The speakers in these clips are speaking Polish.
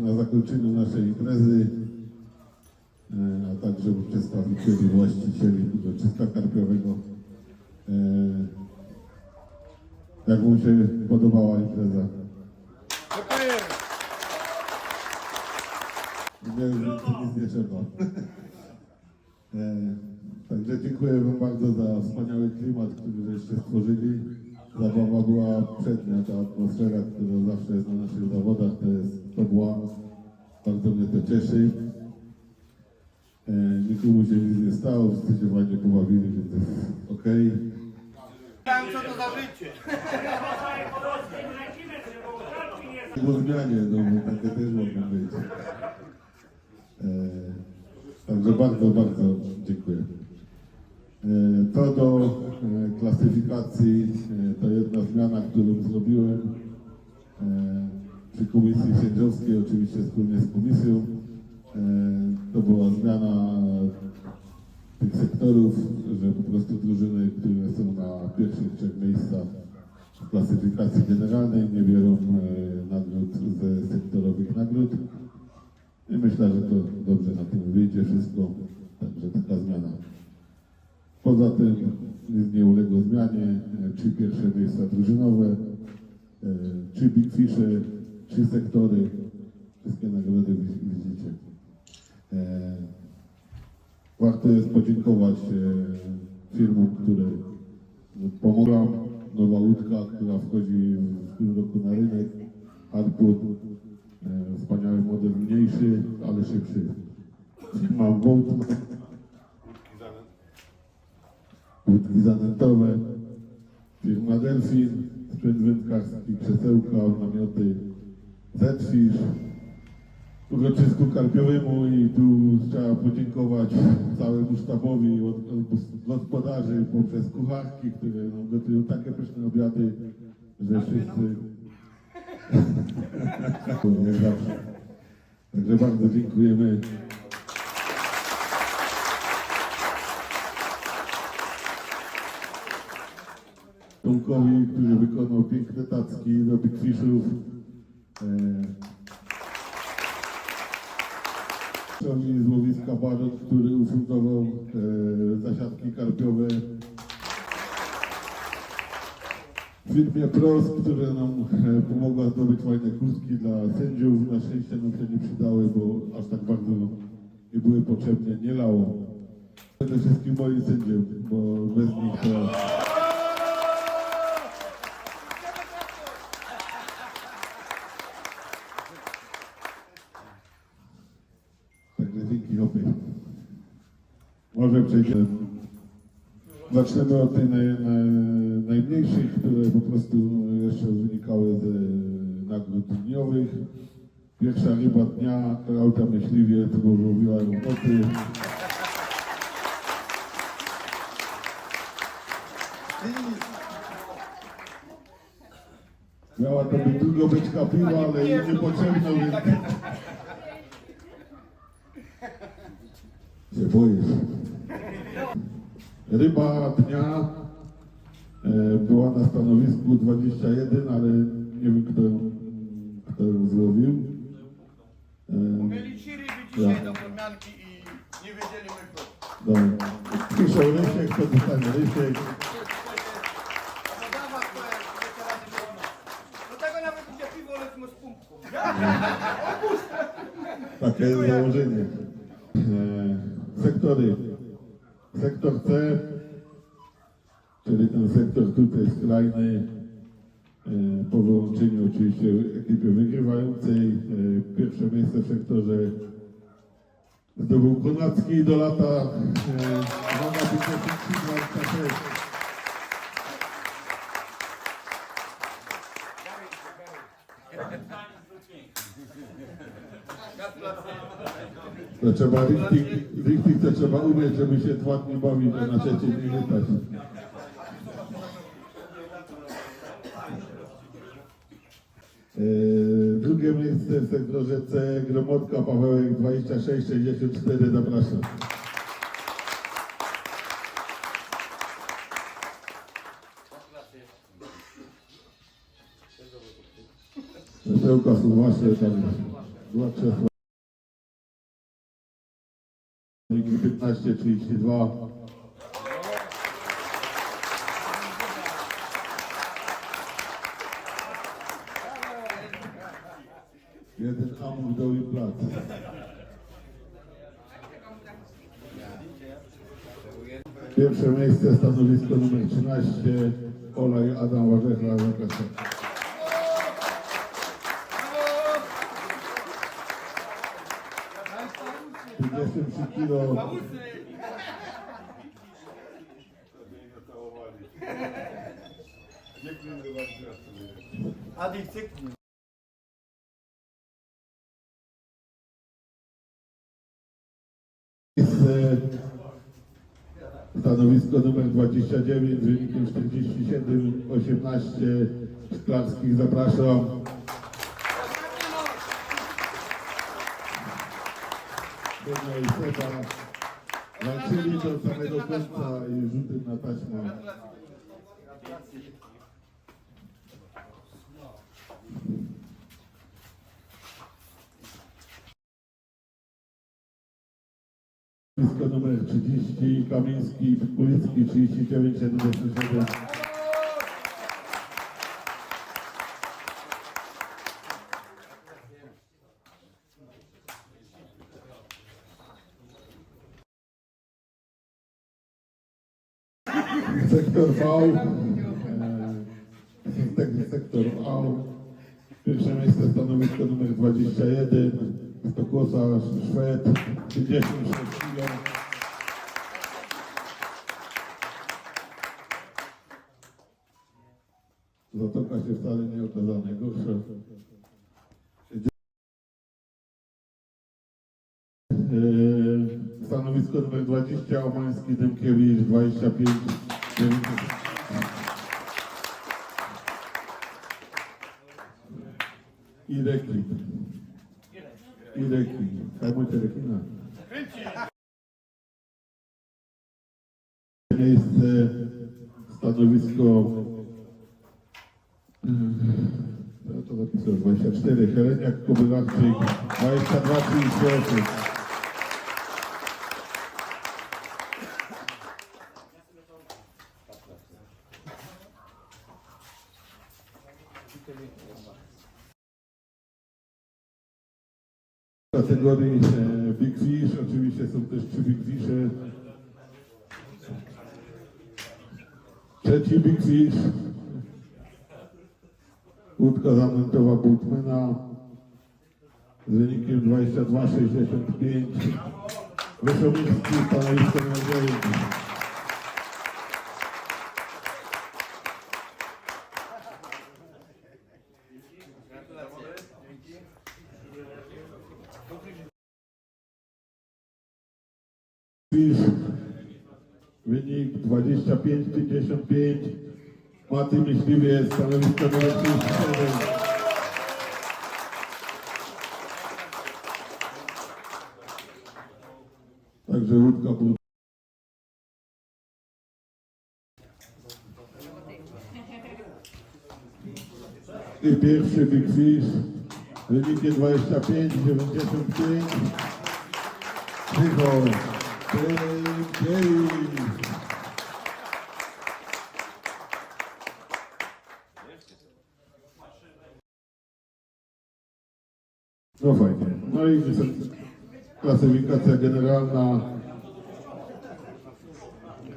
na zakończeniu naszej imprezy, e, a także przedstawicieli właścicieli uroczysta karpiowego. E, Jak mu się podobała impreza? Nie, nic nie trzeba. E, Także dziękuję Wam bardzo za wspaniały klimat, który żeście stworzyli. Zabawa była przednia, ta atmosfera, która zawsze jest na naszych zawodach, to jest to była. Bardzo mnie to cieszy. E, Nikomu się nic nie stało, wszyscy się fajnie pobawili, więc jest okej. Co to za życie? Po zmianie, no bo takie też mogą być. E, Także bardzo, bardzo dziękuję. E, To do e, klasyfikacji, e, to jedna zmiana, którą zrobiłem e, przy komisji sędziowskiej, oczywiście wspólnie z komisją. E, To była zmiana tych sektorów, że po prostu drużyny, które są na pierwszych trzech miejscach w klasyfikacji generalnej nie biorą e, nagród ze sektorowych nagród. I myślę, że to dobrze na tym wyjdzie wszystko, także taka zmiana. Poza tym nic nie uległo zmianie, e, trzy pierwsze miejsca drużynowe, e, trzy Big Fishe, trzy sektory, wszystkie nagrody wi- widzicie. E, Warto jest podziękować e, firmom, które pomogą. Nowa łódka, która wchodzi w tym roku na rynek. Harput, e, wspaniały model mniejszy, ale szybszy. Firma Voltman, łódki zanętowe. Firma Delfin, sprzęt wędkarski, krzesełka, namioty Zetfish uroczysku karpiowemu i tu trzeba podziękować całemu sztabowi od, od gospodarzy poprzez kucharki, które nam gotują takie pyszne obiady, że wszyscy. Także bardzo dziękujemy. Tomkowi, który wykonał piękne tacki do Big Fishów. Człowiek z łowiska Baron, który ufundował e, zasiadki karpiowe. Firmie Pros, która nam e, pomogła zdobyć fajne kurtki dla sędziów. Na szczęście nam się nie przydały, bo aż tak bardzo nie były potrzebne, nie lało. Przede wszystkim moim sędziom, bo bez nich to... Może przejdziemy. Zaczniemy od tych naj, naj, najmniejszych, które po prostu jeszcze wynikały z e, nagród dniowych. Pierwsza ryba dnia, rauta myśliwiec, bo robiła roboty. Miała to być długo być kapiła, ale nie potrzebno, więc... się boisz. Ryba dnia e, była na stanowisku 21, ale nie wiem kto, kto ją złowił. E, Mieli trzy ryby dzisiaj Ja. do podmianki i nie wiedzieliśmy kto. dobra. Piszą Rysiek, kto dostanie Rysiek. Takie jest założenie. Sektory. Sektor C, czyli ten sektor tutaj skrajny, e, po wyłączeniu oczywiście ekipy wygrywającej. E, pierwsze miejsce w sektorze zdobył Konacki do lata e, 2023 To trzeba lifting, lifting to trzeba umieć, żeby się tłat nie bawić, a na trzecie nie latać. Eee, Drugie miejsce w sektorze C, Gromadka Pawełek 2664, zapraszam. Wesołka Słowacja tam Dwa krzesła. Wyniki 15-32. Jeden amur dał i plac. Pierwsze miejsce, stanowisko numer 13, Olaj Adam Warzecha, zapraszam. 53 kilo, Adi, cyknij. stanowisko numer 29 z wynikiem 47-18, Szklarskich, zapraszam. Pedro i Seba walczyli do samego końca i rzuty na taśmę. Stanowisko numer 30, Kamiński, Kulicki 39, 77. Sektor V, e, sek- sektor A, pierwsze miejsce stanowisko numer 21, Stokłosa Szwed, 56 kg. Zatoka się wcale nie okazała najgorsza. Eee, Stanowisko numer 20, Omański Dymkiewicz, 25, 90. I rekli. I rekli. Hajmujcie rekina. Miejsce, stanowisko to zapisuję 24, Heleniak Kobylarczyk 22, 38. kategorii e, Big Fish, oczywiście są też trzy Big Fishy. Trzeci Big Fish. Łódka zamętowa Bultmana z wynikiem 22,65. Wyszowiński stanowisko numer 25-55. Maty Myśliwiec, stanowisko numer 37. Także łódka był. I pierwszy Big Fish. Wynikiem 25, 95. Cicho. Pięknie. No fajnie. No i klasyfikacja generalna.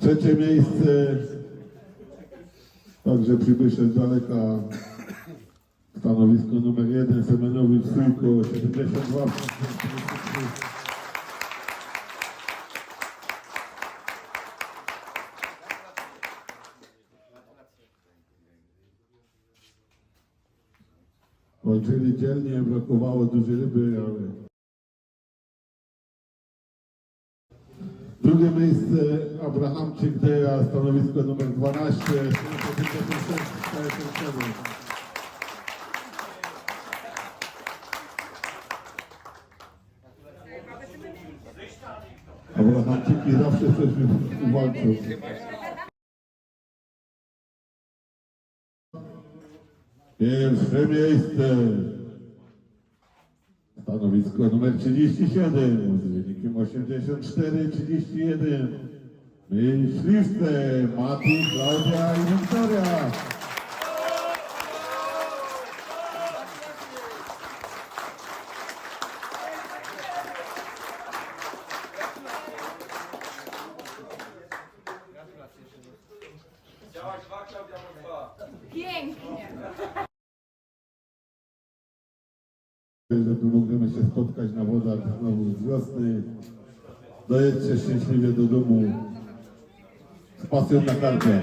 Trzecie miejsce. Także przybysze z daleka. Stanowisko numer jeden. Semenowicz Sułko 72. Walczyli dzielnie, brakowało dużej ryby, ale... Drugie miejsce Abrahamczyk Deja, stanowisko numer 12. Abrahamczyki zawsze coś walczą. Pierwsze miejsce. Stanowisko numer 37 z wynikiem 84-31. Myśliwce Mati, Klaudia i Wiktoria. Pięknie. że tu możemy się spotkać na wodach znowu z wiosny. Dojedźcie szczęśliwie do domu z pasją na kartę.